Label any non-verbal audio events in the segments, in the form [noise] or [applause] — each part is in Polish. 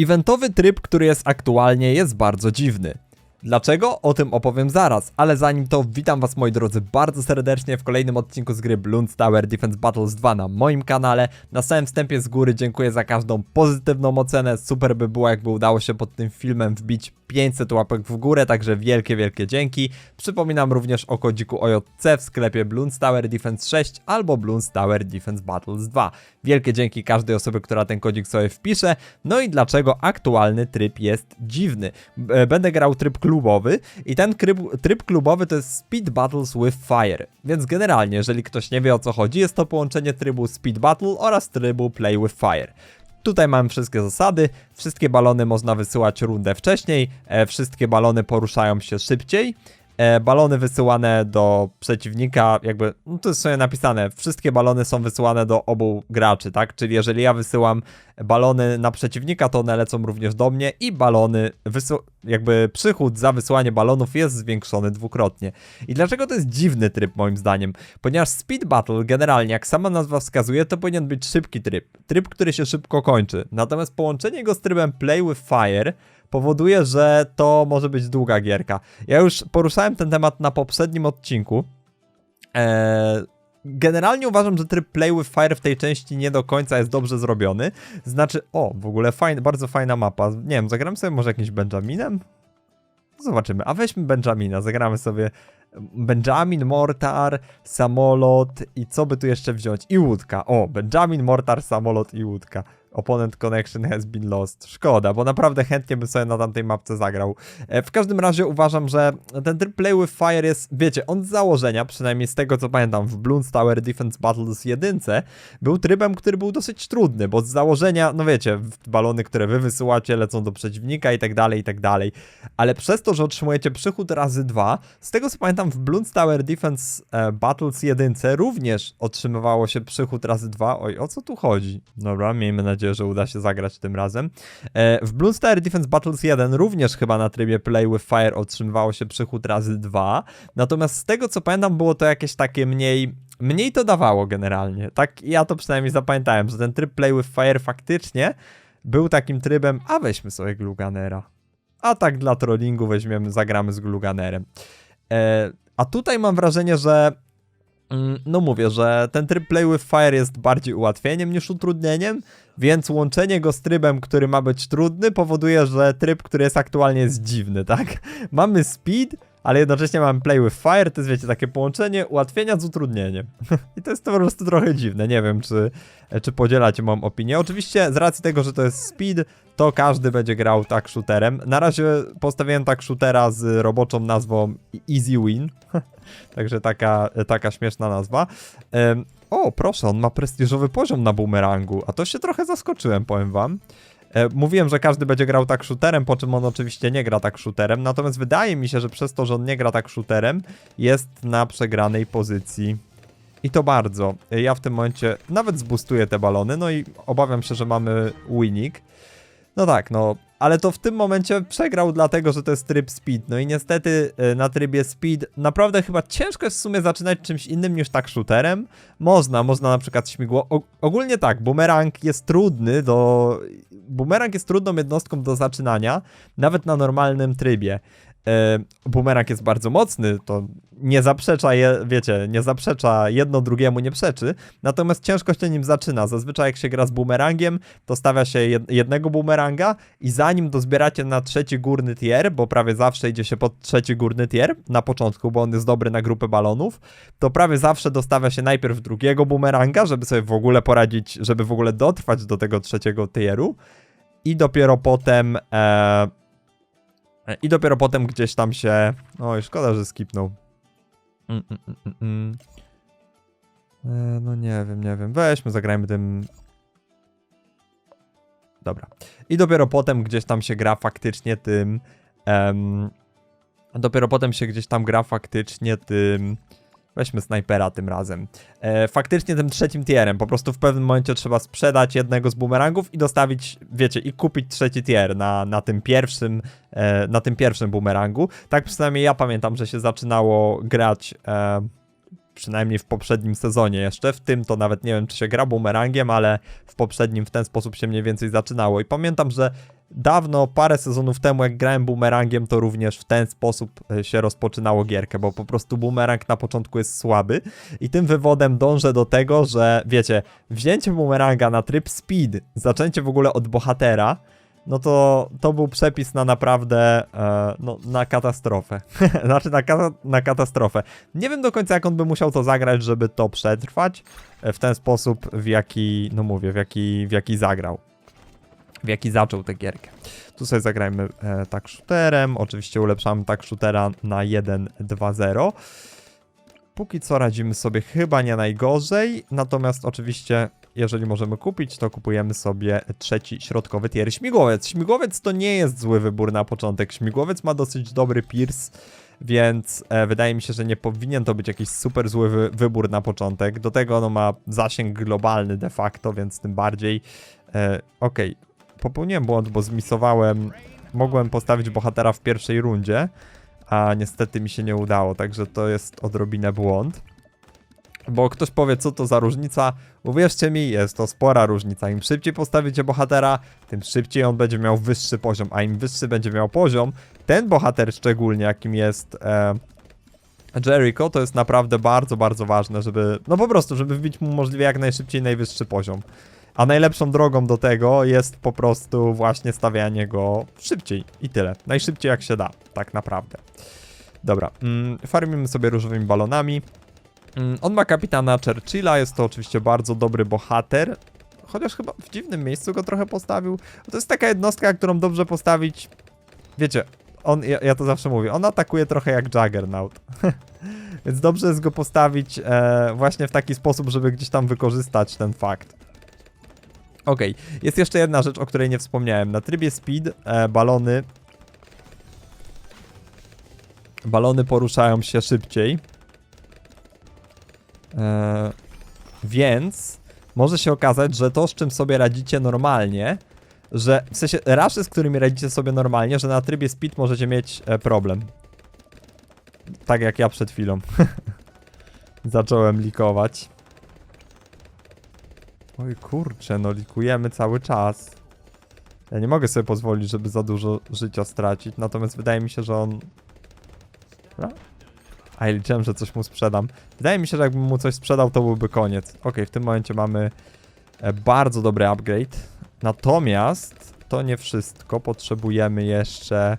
Eventowy tryb, który jest aktualnie, jest bardzo dziwny. Dlaczego? O tym opowiem zaraz, ale zanim to witam was moi drodzy bardzo serdecznie w kolejnym odcinku z gry Bloons Tower Defense Battles 2 na moim kanale. Na samym wstępie z góry dziękuję za każdą pozytywną ocenę, super by było jakby udało się pod tym filmem wbić 500 łapek w górę, także wielkie, wielkie dzięki. Przypominam również o kodziku OJC w sklepie Bloons Tower Defense 6 albo Bloons Tower Defense Battles 2. Wielkie dzięki każdej osobie, która ten kodzik sobie wpisze. No i dlaczego aktualny tryb jest dziwny? B- Będę grał tryb klubowy i ten tryb, tryb klubowy to jest Speed Battles with Fire. Więc generalnie, jeżeli ktoś nie wie o co chodzi, jest to połączenie trybu Speed Battle oraz trybu Play with Fire. Tutaj mamy wszystkie zasady, wszystkie balony można wysyłać rundę wcześniej, e, wszystkie balony poruszają się szybciej. E, balony wysyłane do przeciwnika, jakby, no to jest sobie napisane, wszystkie balony są wysyłane do obu graczy, tak? Czyli jeżeli ja wysyłam balony na przeciwnika, to one lecą również do mnie i balony, jakby przychód za wysyłanie balonów jest zwiększony dwukrotnie. I dlaczego to jest dziwny tryb moim zdaniem? Ponieważ Speed Battle generalnie, jak sama nazwa wskazuje, to powinien być szybki tryb. Tryb, który się szybko kończy. Natomiast połączenie go z trybem Play with Fire powoduje, że to może być długa gierka. Ja już poruszałem ten temat na poprzednim odcinku. Eee, generalnie uważam, że tryb Play with Fire w tej części nie do końca jest dobrze zrobiony. Znaczy, o, w ogóle fajny, bardzo fajna mapa. Nie wiem, zagram sobie może jakimś Benjaminem? Zobaczymy. A weźmy Benjamina, zagramy sobie Benjamin, Mortar, samolot i co by tu jeszcze wziąć? I łódka. O, Benjamin, Mortar, samolot i łódka. Opponent connection has been lost. Szkoda, bo naprawdę chętnie bym sobie na tamtej mapce zagrał. E, W każdym razie uważam, że ten tryb Play with Fire jest, wiecie, on z założenia, przynajmniej z tego co pamiętam, w Bloons Tower Defense Battles 1 był trybem, który był dosyć trudny, bo z założenia, no wiecie, balony, które wy wysyłacie, lecą do przeciwnika i tak dalej, i tak dalej. Ale przez to, że otrzymujecie przychód razy dwa, z tego co pamiętam, w Bloons Tower Defense e, Battles 1 również otrzymywało się przychód razy dwa. Oj, o co tu chodzi? Dobra, miejmy nadzieję, że uda się zagrać tym razem. E, w Bloons Tower Defense Battles 1 również chyba na trybie Play with Fire otrzymywało się przychód razy dwa. Natomiast z tego co pamiętam, było to jakieś takie mniej. Mniej to dawało generalnie. Tak ja to przynajmniej zapamiętałem, że ten tryb Play with Fire faktycznie był takim trybem, a weźmy sobie Gluganera. A tak dla trollingu weźmiemy, zagramy z Gluganerem. E, a tutaj mam wrażenie, że mm, no mówię, że ten tryb Play with Fire jest bardziej ułatwieniem niż utrudnieniem, więc łączenie go z trybem, który ma być trudny, powoduje, że tryb, który jest aktualnie jest dziwny, tak? [laughs] Mamy speed, ale jednocześnie mamy play with fire, to jest wiecie, takie połączenie ułatwienia z utrudnieniem. [laughs] I to jest to po prostu trochę dziwne, nie wiem czy, czy podzielacie moją opinię. Oczywiście z racji tego, że to jest speed, to każdy będzie grał tak shooterem. Na razie postawiłem tak shootera z roboczą nazwą Easy Win, [laughs] także taka, taka śmieszna nazwa. O, proszę, on ma prestiżowy poziom na boomerangu, a to się trochę zaskoczyłem, powiem wam. E, Mówiłem, że każdy będzie grał tak shooterem, po czym on oczywiście nie gra tak shooterem, natomiast wydaje mi się, że przez to, że on nie gra tak shooterem, jest na przegranej pozycji. I to bardzo. E, Ja w tym momencie nawet zbustuję te balony, no i obawiam się, że mamy winning. No tak, no, ale to w tym momencie przegrał dlatego, że to jest tryb speed. No i niestety e, na trybie speed naprawdę chyba ciężko jest w sumie zaczynać czymś innym niż tak shooterem. Można, można na przykład śmigło. O, ogólnie tak, boomerang jest trudny do. Boomerang jest trudną jednostką do zaczynania, nawet na normalnym trybie. E, boomerang jest bardzo mocny, to nie zaprzecza, je, wiecie, nie zaprzecza, jedno drugiemu nie przeczy, natomiast ciężko się nim zaczyna. Zazwyczaj jak się gra z boomerangiem, to stawia się jed, jednego boomeranga i zanim dozbieracie na trzeci górny tier, bo prawie zawsze idzie się pod trzeci górny tier na początku, bo on jest dobry na grupę balonów, to prawie zawsze dostawia się najpierw drugiego boomeranga, żeby sobie w ogóle poradzić, żeby w ogóle dotrwać do tego trzeciego tieru i dopiero potem e, i dopiero potem gdzieś tam się oj, szkoda, że skipnął Mm, mm, mm, mm, mm. E, no nie wiem, nie wiem. Weźmy, zagrajmy tym. Dobra. I dopiero potem gdzieś tam się gra faktycznie tym. em, dopiero potem się gdzieś tam gra faktycznie tym. Weźmy snajpera tym razem. E, faktycznie tym trzecim tierem. Po prostu w pewnym momencie trzeba sprzedać jednego z bumerangów i dostawić, wiecie, i kupić trzeci tier na, na tym pierwszym, e, na tym pierwszym bumerangu. Tak przynajmniej ja pamiętam, że się zaczynało grać. E, przynajmniej w poprzednim sezonie jeszcze. W tym to nawet nie wiem, czy się gra bumerangiem, ale w poprzednim w ten sposób się mniej więcej zaczynało. I pamiętam, że dawno, parę sezonów temu, jak grałem bumerangiem, to również w ten sposób e, się rozpoczynało gierkę, bo po prostu bumerang na początku jest słaby. I tym wywodem dążę do tego, że wiecie, wzięcie bumeranga na tryb speed, zaczęcie w ogóle od bohatera, no to to był przepis na naprawdę, e, no, na katastrofę. [laughs] znaczy na, kata na katastrofę. Nie wiem do końca jak on by musiał to zagrać, żeby to przetrwać e, w ten sposób, w jaki, no mówię, w jaki, w jaki zagrał. W jaki zaczął tę gierkę. Tu sobie zagrajmy e, tak shooterem, oczywiście ulepszamy tak shootera na 1-2-0. Póki co radzimy sobie chyba nie najgorzej, natomiast oczywiście jeżeli możemy kupić, to kupujemy sobie trzeci środkowy tier śmigłowiec. Śmigłowiec to nie jest zły wybór na początek. Śmigłowiec ma dosyć dobry pierce, więc e, wydaje mi się, że nie powinien to być jakiś super zły wy wybór na początek. Do tego ono ma zasięg globalny de facto, więc tym bardziej. E, Okej, okay. popełniłem błąd, bo zmisowałem. Mogłem postawić bohatera w pierwszej rundzie, a niestety mi się nie udało, także to jest odrobinę błąd. Bo ktoś powie, co to za różnica. Uwierzcie mi, jest to spora różnica. Im szybciej postawicie bohatera, tym szybciej on będzie miał wyższy poziom. A im wyższy będzie miał poziom, ten bohater szczególnie, jakim jest e, Jericho, to jest naprawdę bardzo, bardzo ważne, żeby, no po prostu, żeby wbić mu możliwie jak najszybciej najwyższy poziom. A najlepszą drogą do tego jest po prostu właśnie stawianie go szybciej i tyle. Najszybciej jak się da, tak naprawdę. Dobra, mm, farmimy sobie różowymi balonami. Mm, on ma kapitana Churchilla, jest to oczywiście bardzo dobry bohater. Chociaż chyba w dziwnym miejscu go trochę postawił. To jest taka jednostka, którą dobrze postawić. Wiecie, on, ja, ja to zawsze mówię, on atakuje trochę jak Juggernaut. [laughs] Więc dobrze jest go postawić e, właśnie w taki sposób, żeby gdzieś tam wykorzystać ten fakt. Okay. jest jeszcze jedna rzecz, o której nie wspomniałem. Na trybie speed e, balony balony poruszają się szybciej. E, więc może się okazać, że to, z czym sobie radzicie normalnie, że w sensie rasze, z którymi radzicie sobie normalnie, że na trybie speed możecie mieć e, problem. Tak jak ja przed chwilą. [laughs] Zacząłem likować. Oj kurczę, no likujemy cały czas. Ja nie mogę sobie pozwolić, żeby za dużo życia stracić, natomiast wydaje mi się, że on... A ja liczyłem, że coś mu sprzedam. Wydaje mi się, że jakbym mu coś sprzedał, to byłby koniec. Ok, w tym momencie mamy e, bardzo dobry upgrade. Natomiast to nie wszystko. Potrzebujemy jeszcze...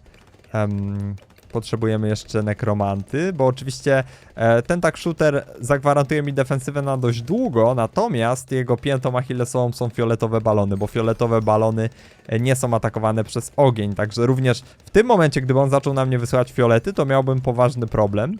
Um, potrzebujemy jeszcze nekromanty, bo oczywiście e, ten tak shooter zagwarantuje mi defensywę na dość długo, natomiast jego piętą achillesową są fioletowe balony, bo fioletowe balony e, nie są atakowane przez ogień, także również w tym momencie, gdyby on zaczął na mnie wysyłać fiolety, to miałbym poważny problem.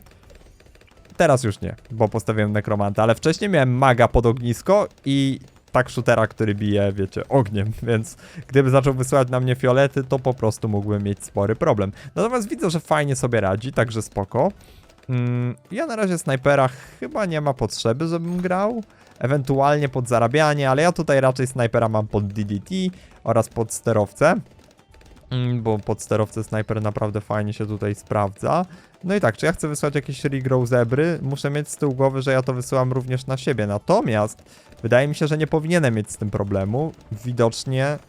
Teraz już nie, bo postawiłem nekromanta, ale wcześniej miałem maga pod ognisko i tak shootera, który bije, wiecie, ogniem, [laughs] więc gdyby zaczął wysyłać na mnie fiolety, to po prostu mógłbym mieć spory problem. Natomiast widzę, że fajnie sobie radzi, także spoko. Mm, ja na razie snajpera chyba nie ma potrzeby, żebym grał. Ewentualnie pod zarabianie, ale ja tutaj raczej snajpera mam pod DDT oraz pod sterowcę. Mm, bo pod sterowcę snajper naprawdę fajnie się tutaj sprawdza. No i tak, czy ja chcę wysłać jakieś regrow zebry? Muszę mieć z tyłu głowy, że ja to wysyłam również na siebie. Natomiast wydaje mi się, że nie powinienem mieć z tym problemu. Widocznie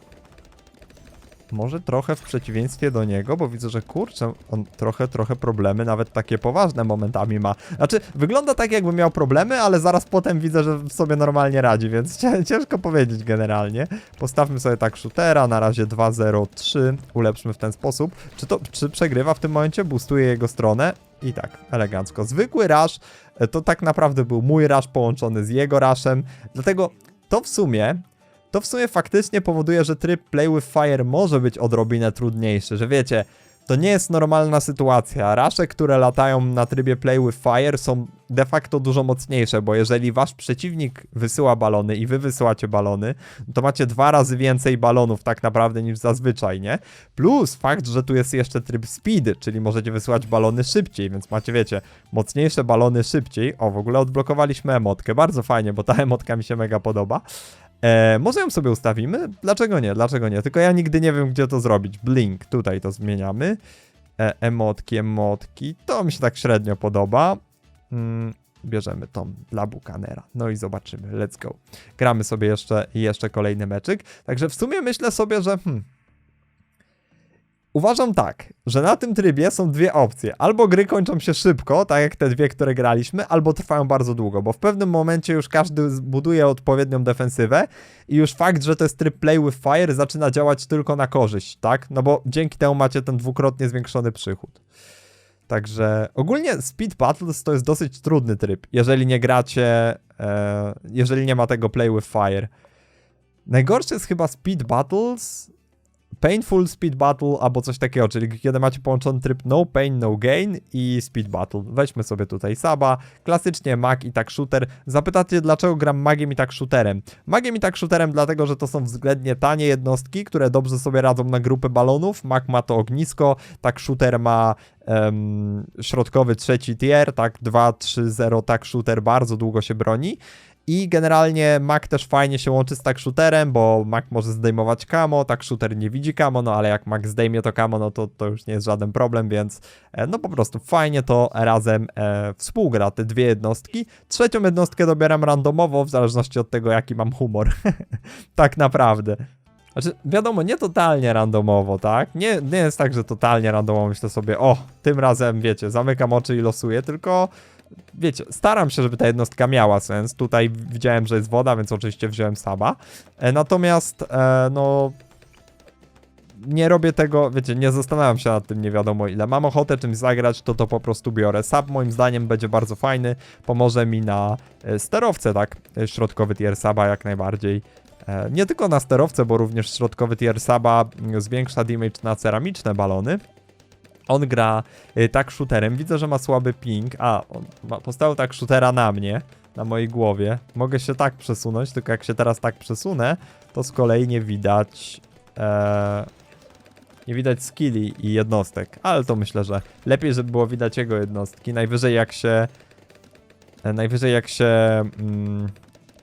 może trochę w przeciwieństwie do niego, bo widzę, że kurczę, on trochę, trochę problemy, nawet takie poważne momentami ma. Znaczy, wygląda tak jakby miał problemy, ale zaraz potem widzę, że sobie normalnie radzi, więc [laughs] ciężko powiedzieć generalnie. Postawmy sobie tak shootera, na razie 2-0-3, ulepszmy w ten sposób. Czy to, czy przegrywa w tym momencie? Boostuje jego stronę. I tak, elegancko. Zwykły rush e, to tak naprawdę był mój rush połączony z jego rushem, dlatego to w sumie to w sumie faktycznie powoduje, że tryb Play with Fire może być odrobinę trudniejszy, że wiecie, to nie jest normalna sytuacja. Rasze, które latają na trybie Play with Fire są de facto dużo mocniejsze, bo jeżeli wasz przeciwnik wysyła balony i wy wysyłacie balony, to macie dwa razy więcej balonów tak naprawdę niż zazwyczaj, nie? Plus fakt, że tu jest jeszcze tryb speed, czyli możecie wysyłać balony szybciej, więc macie, wiecie, mocniejsze balony szybciej. O, w ogóle odblokowaliśmy emotkę, bardzo fajnie, bo ta [laughs] emotka mi się mega podoba. E, może ją sobie ustawimy? Dlaczego nie? Dlaczego nie? Tylko ja nigdy nie wiem, gdzie to zrobić. Blink, tutaj to zmieniamy. E, emotki, emotki. To mi się tak średnio podoba. Mm, bierzemy tą dla Buchanera. No i zobaczymy, let's go. Gramy sobie jeszcze, jeszcze kolejny meczyk. Także w sumie myślę sobie, że hmm, Uważam tak, że na tym trybie są dwie opcje. Albo gry kończą się szybko, tak jak te dwie, które graliśmy, albo trwają bardzo długo, bo w pewnym momencie już każdy buduje odpowiednią defensywę i już fakt, że to jest tryb play with fire zaczyna działać tylko na korzyść, tak? No bo dzięki temu macie ten dwukrotnie zwiększony przychód. Także ogólnie Speed Battles to jest dosyć trudny tryb, jeżeli nie gracie, e, jeżeli nie ma tego play with fire. Najgorszy jest chyba Speed Battles, Painful Speed Battle albo coś takiego, czyli kiedy macie połączony tryb No Pain, No Gain i Speed Battle. Weźmy sobie tutaj Saba, klasycznie mag i tak shooter. Zapytacie dlaczego gram magiem i tak shooterem. Magiem i tak shooterem dlatego, że to są względnie tanie jednostki, które dobrze sobie radzą na grupy balonów. Mag ma to ognisko, tak shooter ma em, środkowy trzeci tier, tak 2, 3, 0, tak shooter bardzo długo się broni. I generalnie Mac też fajnie się łączy z tak shooterem, bo Mac może zdejmować kamo, tak shooter nie widzi kamo, no ale jak Mac zdejmie to kamo, no to, to już nie jest żaden problem, więc e, no po prostu fajnie to razem e, współgra, te dwie jednostki. Trzecią jednostkę dobieram randomowo, w zależności od tego, jaki mam humor. [laughs] tak naprawdę. Znaczy, wiadomo, nie totalnie randomowo, tak? Nie, nie jest tak, że totalnie randomowo myślę sobie, o, tym razem, wiecie, zamykam oczy i losuję, tylko wiecie, staram się, żeby ta jednostka miała sens. Tutaj widziałem, że jest woda, więc oczywiście wziąłem Saba. E, natomiast, e, no... Nie robię tego, wiecie, nie zastanawiam się nad tym nie wiadomo ile. Mam ochotę czymś zagrać, to to po prostu biorę. Sub moim zdaniem będzie bardzo fajny, pomoże mi na e, sterowce, tak? Środkowy tier Saba jak najbardziej. Nie tylko na sterowce, bo również środkowy tier Saba mm, zwiększa damage na ceramiczne balony. On gra y, tak shooterem. Widzę, że ma słaby ping. A, on ma, postawił tak shootera na mnie, na mojej głowie. Mogę się tak przesunąć, tylko jak się teraz tak przesunę, to z kolei nie widać. E, nie widać skilli i jednostek. Ale to myślę, że lepiej, żeby było widać jego jednostki. Najwyżej jak się. E, najwyżej jak się. Mm,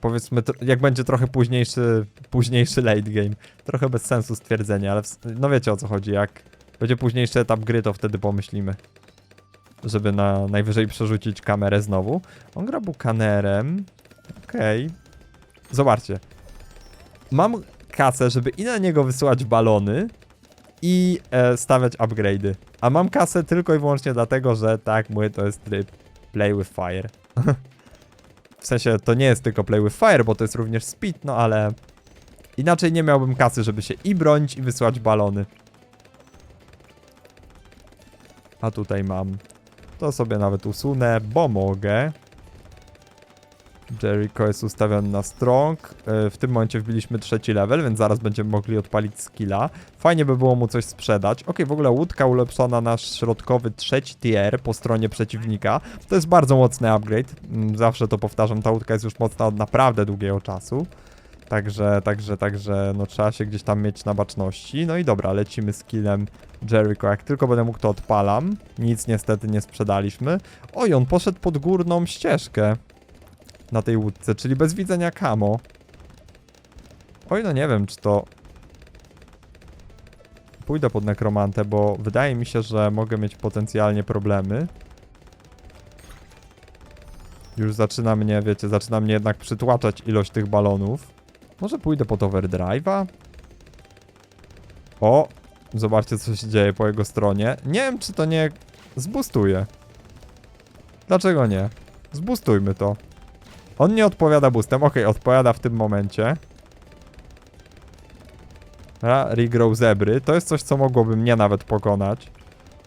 powiedzmy, jak będzie trochę późniejszy, późniejszy late game. Trochę bez sensu stwierdzenie, ale no wiecie o co chodzi. Jak będzie późniejszy etap gry, to wtedy pomyślimy. Żeby na najwyżej przerzucić kamerę znowu. On gra bukanerem. Okej. Zobaczcie. Mam kasę, żeby i na niego wysyłać balony i e, stawiać upgrade'y. A mam kasę tylko i wyłącznie dlatego, że tak mówię, to jest tryb play with fire. [laughs] w sensie to nie jest tylko play with fire, bo to jest również speed, no ale inaczej nie miałbym kasy, żeby się i bronić i wysyłać balony. A tutaj mam. To sobie nawet usunę, bo mogę. Jericho jest ustawiony na strong. E, W tym momencie wbiliśmy trzeci level, więc zaraz będziemy mogli odpalić skilla. Fajnie by było mu coś sprzedać. Ok, w ogóle łódka ulepszona na środkowy trzeci tier po stronie przeciwnika. To jest bardzo mocny upgrade. Mm, Zawsze to powtarzam, ta łódka jest już mocna od naprawdę długiego czasu. Także, także, także, no trzeba się gdzieś tam mieć na baczności. No i dobra, lecimy z killem Jericho. Jak tylko będę mógł, to odpalam. Nic niestety nie sprzedaliśmy. Oj, on poszedł pod górną ścieżkę na tej łódce, czyli bez widzenia kamo. Oj, no nie wiem, czy to... Pójdę pod nekromantę, bo wydaje mi się, że mogę mieć potencjalnie problemy. Już zaczyna mnie, wiecie, zaczyna mnie jednak przytłaczać ilość tych balonów. Może pójdę pod overdrive'a? O! Zobaczcie, co się dzieje po jego stronie. Nie wiem, czy to nie zbustuje. Dlaczego nie? Zbustujmy to. On nie odpowiada boostem. Okej, odpowiada w tym momencie. Dobra, regrow zebry. To jest coś, co mogłoby mnie nawet pokonać.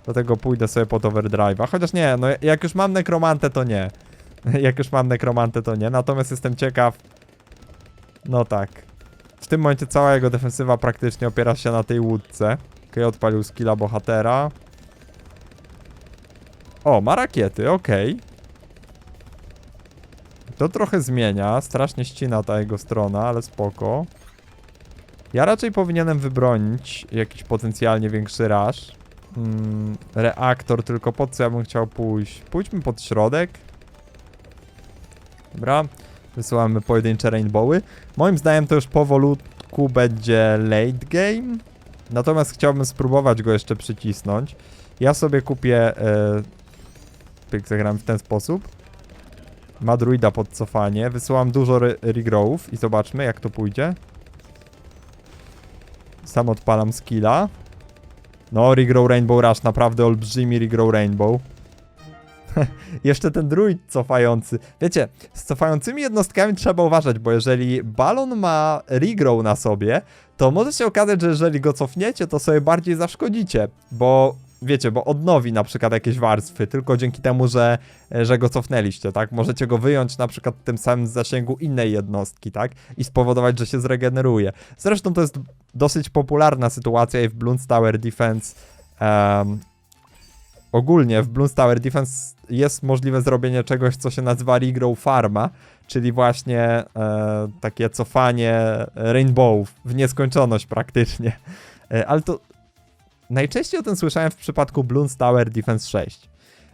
Dlatego pójdę sobie pod overdrive'a. Chociaż nie, no jak już mam nekromantę, to nie. [laughs] jak już mam nekromantę, to nie. Natomiast jestem ciekaw. No tak. W tym momencie cała jego defensywa praktycznie opiera się na tej łódce. Okej, odpalił skilla bohatera. O, ma rakiety, okej. To trochę zmienia, strasznie ścina ta jego strona, ale spoko. Ja raczej powinienem wybronić jakiś potencjalnie większy rush. Mm, reaktor, tylko po co ja bym chciał pójść? Pójdźmy pod środek. Dobra, wysyłamy pojedyncze rainbowy. Moim zdaniem to już powolutku będzie late game. Natomiast chciałbym spróbować go jeszcze przycisnąć. Ja sobie kupię... Pyk, zagram w ten sposób. Ma druida pod cofanie. Wysyłam dużo re regrowów i zobaczmy jak to pójdzie. Sam odpalam skilla. No, regrow Rainbow Rush, naprawdę olbrzymi regrow Rainbow. [laughs] Jeszcze ten druid cofający. Wiecie, z cofającymi jednostkami trzeba uważać, bo jeżeli balon ma regrow na sobie, to może się okazać, że jeżeli go cofniecie, to sobie bardziej zaszkodzicie, bo wiecie, bo odnowi na przykład jakieś warstwy, tylko dzięki temu, że, że go cofnęliście, tak? Możecie go wyjąć na przykład tym samym zasięgu innej jednostki, tak? I spowodować, że się zregeneruje. Zresztą to jest dosyć popularna sytuacja i w Bloons Tower Defense em, ogólnie w Bloons Tower Defense jest możliwe zrobienie czegoś, co się nazywa Regrow Farma, czyli właśnie e, takie cofanie rainbowów w nieskończoność praktycznie. E, ale to najczęściej o tym słyszałem w przypadku Bloons Tower Defense 6.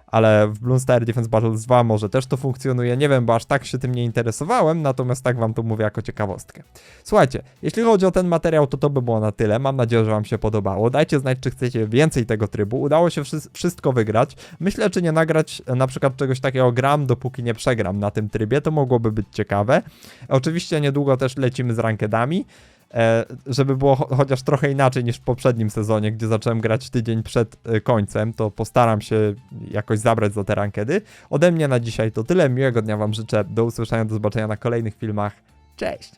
Ale w Bloons Tower Defense Battles 2 może też to funkcjonuje. Nie wiem, bo aż tak się tym nie interesowałem, natomiast tak wam to mówię jako ciekawostkę. Słuchajcie, jeśli chodzi o ten materiał, to to by było na tyle. Mam nadzieję, że wam się podobało. Dajcie znać, czy chcecie więcej tego trybu. Udało się wszy- wszystko wygrać. Myślę, czy nie nagrać e, na przykład czegoś takiego gram, dopóki nie przegram na tym trybie. To mogłoby być ciekawe. Oczywiście niedługo też lecimy z rankedami. E, żeby było cho- chociaż trochę inaczej niż w poprzednim sezonie, gdzie zacząłem grać tydzień przed e, końcem, to postaram się jakoś zabrać za te rankedy. Ode mnie na dzisiaj to tyle. Miłego dnia Wam życzę. Do usłyszenia, do zobaczenia na kolejnych filmach. Cześć!